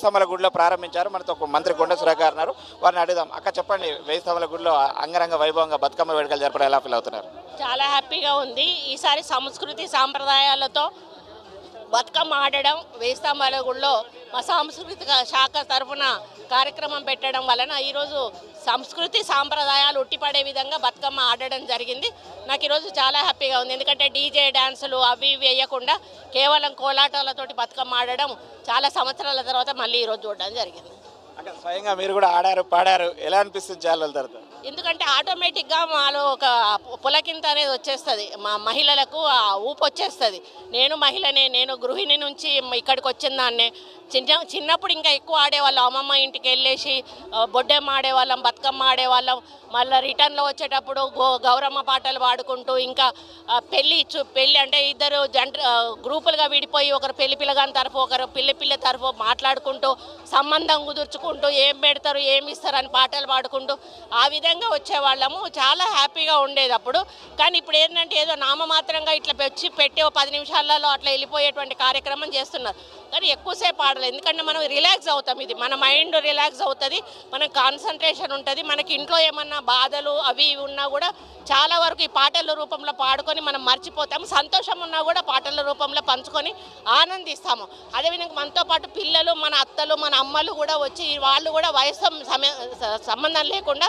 స్తంభాల గుడిలో ప్రారంభించారు. మనతో ఒక మంత్రి కొండ సురేఖ అన్నారు వారిని అడుగుదాం. అక్క చెప్పండి వెయ్యి గుడిలో అంగరంగ వైభవంగా బతుకమ్మ వేడుకలు జరపడం ఎలా ఫీల్ అవుతున్నారు? చాలా హ్యాపీగా ఉంది. ఈసారి సంస్కృతి సాంప్రదాయాలతో బతుకమ్మ ఆడడం వేస్తాంబాల గుడిలో మా సాంస్కృతిక శాఖ తరఫున కార్యక్రమం పెట్టడం వలన ఈరోజు సంస్కృతి సాంప్రదాయాలు ఉట్టిపడే విధంగా బతుకమ్మ ఆడడం జరిగింది. నాకు ఈరోజు చాలా హ్యాపీగా ఉంది. ఎందుకంటే డీజే డ్యాన్సులు అవి ఇవి వేయకుండా కేవలం కోలాటాలతోటి బతుకమ్మ ఆడడం చాలా సంవత్సరాల తర్వాత మళ్ళీ ఈరోజు చూడడం జరిగింది. అక్కడ స్వయంగా మీరు కూడా ఆడారు పాడారు. ఎలా అనిపిస్తుంది చాలా రోజుల తర్వాత? ఎందుకంటే ఆటోమేటిక్గా మాలో ఒక పులకింత అనేది వచ్చేస్తుంది. మా మహిళలకు ఆ ఊపు వచ్చేస్తుంది. నేను మహిళనే నేను గృహిణి నుంచి ఇక్కడికి వచ్చిన దాన్నే. చిన్న చిన్నప్పుడు ఇంకా ఎక్కువ ఆడేవాళ్ళం. అమ్మమ్మ ఇంటికి వెళ్ళేసి బొడ్డెమ్మ ఆడేవాళ్ళం బతుకమ్మ ఆడేవాళ్ళం. మళ్ళీ రిటర్న్లో వచ్చేటప్పుడు గో గౌరమ్మ పాటలు పాడుకుంటూ ఇంకా పెళ్ళి పెళ్ళి అంటే ఇద్దరు జంట గ్రూపులుగా విడిపోయి ఒకరు పెళ్ళి పిల్లగాని తరఫు ఒకరు పిల్లి పిల్ల తరఫు మాట్లాడుకుంటూ సంబంధం కుదుర్చుకుంటూ ఏం పెడతారు ఏమి ఇస్తారు అని పాటలు పాడుకుంటూ ఆ విధంగా వచ్చేవాళ్ళము. చాలా హ్యాపీగా ఉండేది అప్పుడు. కానీ ఇప్పుడు ఏంటంటే ఏదో నామమాత్రంగా ఇట్లా వచ్చి పెట్టే పది నిమిషాలలో అట్లా వెళ్ళిపోయేటువంటి కార్యక్రమం చేస్తున్నారు. కానీ ఎక్కువసేపు ఆడలేదు. ఎందుకంటే మనం రిలాక్స్ అవుతాం ఇది. మన మైండ్ రిలాక్స్ అవుతుంది. మన కాన్సన్ట్రేషన్ ఉంటుంది. మనకి ఇంట్లో ఏమన్నా బాధలు అవి ఇవి ఉన్నా కూడా చాలా వరకు ఈ పాటల రూపంలో పాడుకొని మనం మర్చిపోతాము. సంతోషం ఉన్నా కూడా పాటల రూపంలో పంచుకొని ఆనందిస్తాము. అదేవిధంగా మనతో పాటు పిల్లలు మన అత్తలు మన అమ్మలు కూడా వచ్చి వాళ్ళు కూడా వయసు సంబంధం లేకుండా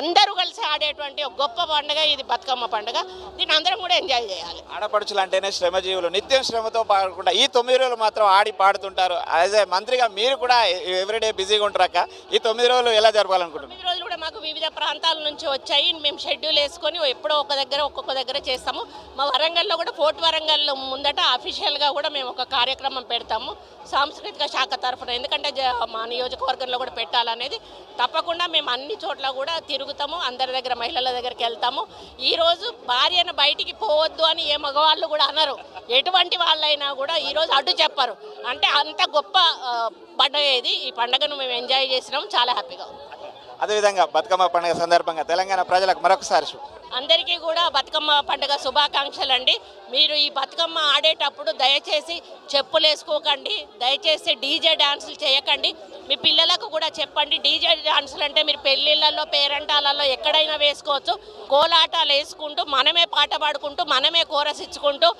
అందరూ కలిసి ఆడేటువంటి ఒక గొప్ప పండుగ. ఇది బతుకమ్మ పండుగ. దీన్ని అందరం కూడా ఎంజాయ్ చేయాలి. ఆడపడుచులు అంటేనే శ్రమజీవులు. నిత్యం శ్రమతో పాడకుండా ఈ తొమ్మిది రోజులు మాత్రం ఆడి పాడుతుంటారు. యాజ్ ఏ మంత్రిగా మీరు కూడా ఎవ్రీడే బిజీగా ఉంటారు అక్క. ఈ తొమ్మిది రోజులు ఎలా జరపాలనుకుంటున్నారు? తొమ్మిది రోజులు కూడా మాకు వివిధ ప్రాంతాల నుంచి వచ్చాయి. మేము షెడ్యూల్ వేసుకొని ఎప్పుడో ఒక దగ్గర ఒక్కొక్క దగ్గర చేస్తాము. మా వరంగల్లో కూడా ఫోర్ట్ వరంగల్ ముందట అఫీషియల్గా కూడా మేము ఒక కార్యక్రమం పెడతాము. సాంస్కృతిక శాఖ తరఫున. ఎందుకంటే జ- మా నియోజకవర్గంలో కూడా పెట్టాలనేది తప్పకుండా మేము అన్ని చోట్ల కూడా తిరుగుతాము. అందరి దగ్గర మహిళల దగ్గరికి వెళ్తాము. ఈరోజు భార్యను బయటికి పోవద్దు అని ఏ మగవాళ్ళు కూడా అనరు. ఎటువంటి వాళ్ళైనా కూడా ఈరోజు అడ్డు చెప్పరు. అంటే అంత గొప్ప పండుగ ఇది. ఈ పండుగను మేము ఎంజాయ్ చేసినాం చాలా హ్యాపీగా అదేవిధంగా బతుకమ్మ పండుగ సందర్భంగా తెలంగాణ ప్రజలకు మరొకసారి అందరికీ కూడా బతుకమ్మ పండుగ శుభాకాంక్షలు అండి మీరు ఈ బతుకమ్మ ఆడేటప్పుడు దయచేసి చెప్పులు వేసుకోకండి దయచేసి డీజే డాన్సులు చేయకండి. మీ పిల్లలకు కూడా చెప్పండి డీజే డాన్సులు అంటే మీరు పెళ్ళిళ్ళల్లో పేరంటాలలో ఎక్కడైనా వేసుకోవచ్చు. కోలాటాలు వేసుకుంటూ మనమే పాట పాడుకుంటూ మనమే కోరస్ ఇచ్చుకుంటూ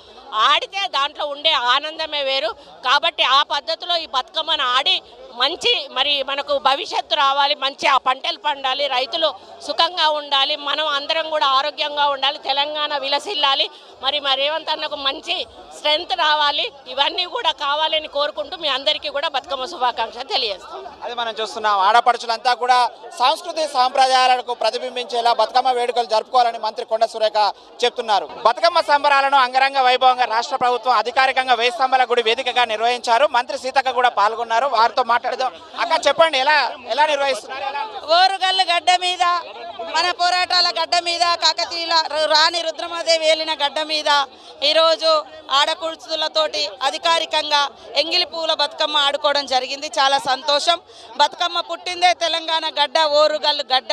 ఆడితే దాంట్లో ఉండే ఆనందమే వేరు. కాబట్టి ఆ పద్ధతిలో ఈ బతుకమ్మను ఆడి మంచి మరి మనకు భవిష్యత్తు రావాలి మంచి ఆ పంటలు పండాలి రైతులు సుఖంగా ఉండాలి మనం అందరం కూడా ఆరోగ్యంగా ఉండాలి తెలంగాణ విలసిల్లాలి. మరి మా రేవంత్ అన్నకు మంచి స్ట్రెంగ్త్ రావాలి. ఇవన్నీ కూడా కావాలని కోరుకుంటూ మీ అందరికీ కూడా బతుకమ్మ శుభాకాంక్షలు తెలియజేస్తాం. అది మనం చూస్తున్నాం ఆడపడుచులంతా కూడా సాంస్కృతిక సాంప్రదాయాలకు ప్రతిబింబించేలా బతుకమ్మ వేడుకలు జరుపుకోవాలని మంత్రి కొండ సురేఖ చెప్తున్నారు. బతుకమ్మ సంబరాలను అంగరంగ వైభవంగా రాష్ట్ర ప్రభుత్వం అధికారికంగా వేయి స్తంభాల గుడి వేదికగా నిర్వహించారు. మంత్రి సీతక్క కూడా పాల్గొన్నారు. వారితో మాట్లాడదాం అక్క చెప్పండి ఎలా ఎలా నిర్వహిస్తున్నారు? ఓరుగల్లు గడ్డ మీద మన పోరాటాల గడ్డ మీద కాకతీయుల రాణి రుద్రమదేవి ఏలిన గడ్డ మీద ఈరోజు ఆడకుడుచులతోటి అధికారికంగా ఎంగిలి పూల బతుకమ్మ ఆడుకోవడం జరిగింది. చాలా సంతోషం. బతుకమ్మ పుట్టిందే తెలంగాణ గడ్డ ఓరుగల్లు గడ్డ.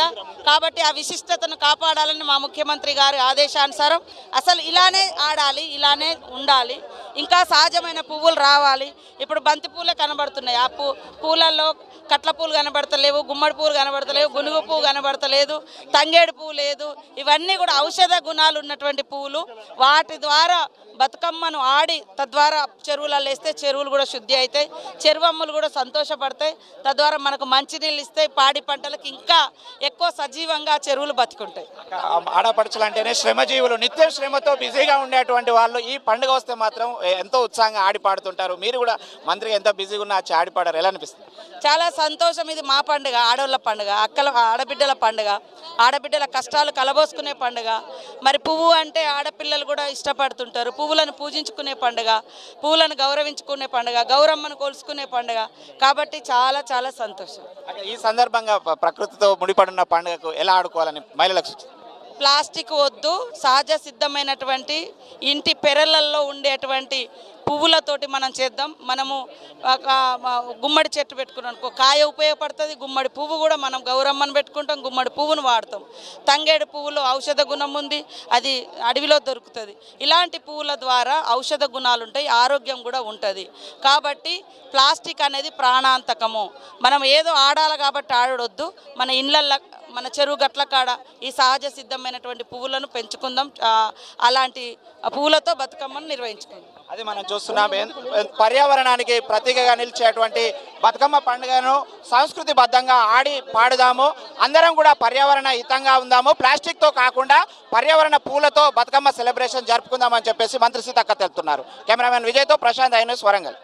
కాబట్టి ఆ విశిష్టతను కాపాడాలని మా ముఖ్యమంత్రి గారి ఆదేశానుసారం అసలు ఇలానే ఆడాలి ఇలానే ఉండాలి. ఇంకా సహజమైన పువ్వులు రావాలి. ఇప్పుడు బంతి పూలే కనబడుతున్నాయి. ఆ పూ పూలల్లో కట్ల పూలు కనబడతలేవు గుమ్మడి పూలు కనబడతలేవు గునుగు పువ్వు కనబడతలేదు తంగేడు పువ్వు లేదు. ఇవన్నీ కూడా ఔషధ గుణాలు ఉన్నటువంటి పువ్వులు వాటి ద్వారా బతుకమ్మను ఆడి తద్వారా చెరువులలో వేస్తే చెరువులు కూడా శుద్ధి అవుతాయి. చెరువమ్మలు కూడా సంతోషపడతాయి. తద్వారా మనకు మంచినీళ్ళు ఇస్తాయి పాడి పంటలకు ఇంకా ఎక్కువ సజీవంగా చెరువులు బతుకుంటాయి. ఆడపడుచులు శ్రమజీవులు నిత్యం శ్రమతో బిజీగా ఉండేటువంటి వాళ్ళు ఈ పండుగ వస్తే మాత్రం ఎంతో ఉత్సాహంగా ఆడి పాడుతుంటారు. మీరు కూడా మంత్రి ఎంత బిజీగా ఉన్నా ఆడిపాడారు ఎలా అనిపిస్తుంది? చాలా సంతోషం ఇది మా పండుగ ఆడవాళ్ళ పండుగ అక్కల ఆడబిడ్డల పండుగ ఆడబిడ్డల కష్టాలు కలబోసుకునే పండుగ. మరి పువ్వు అంటే ఆడపిల్లలు కూడా ఇష్టపడుతుంటారు. పువ్వులను పూజించుకునే పండుగ పువ్వులను గౌరవించుకునే పండుగ గౌరమ్మను కోల్చుకునే పండుగ. కాబట్టి చాలా చాలా సంతోషం. ఈ సందర్భంగా ప్రకృతితో ముడిపడిన పండుగకు ఎలా ఆడుకోవాలని మహిళలకు సూచిస్తారు? ప్లాస్టిక్ వద్దు సహజ సిద్ధమైనటువంటి ఇంటి పెరలల్లో ఉండేటువంటి పువ్వులతోటి మనం చేద్దాం. మనము ఒక గుమ్మడి చెట్టు పెట్టుకున్నాం అనుకో కాయ ఉపయోగపడుతుంది గుమ్మడి పువ్వు కూడా మనం గౌరమ్మను పెట్టుకుంటాం గుమ్మడి పువ్వును వాడతాం. తంగేడు పువ్వులో ఔషధ గుణం ఉంది అది అడవిలో దొరుకుతుంది. ఇలాంటి పువ్వుల ద్వారా ఔషధ గుణాలు ఉంటాయి ఆరోగ్యం కూడా ఉంటుంది. కాబట్టి ప్లాస్టిక్ అనేది ప్రాణాంతకము. మనం ఏదో ఆడాలి కాబట్టి ఆడొద్దు మన ఇళ్ళల్లో మన చెరువు గట్ల కాడ ఈ సహజ సిద్ధమైనటువంటి పువ్వులను పెంచుకుందాం. అలాంటి పువ్వులతో బతుకమ్మను నిర్వహించుకుందాం. అది మనం చూస్తున్నాం. పర్యావరణానికి ప్రతీకగా నిలిచేటువంటి బతుకమ్మ పండుగను సంస్కృతి బద్ధంగా ఆడి పాడుదాము. అందరం కూడా పర్యావరణ హితంగా ఉందాము. ప్లాస్టిక్తో కాకుండా పర్యావరణ పూలతో బతుకమ్మ సెలబ్రేషన్ జరుపుకుందామని చెప్పేసి మంత్రి సీతక్క తెలుపుతున్నారు. కెమెరామెన్ విజయ్తో ప్రశాంత్ అయిన వరంగల్.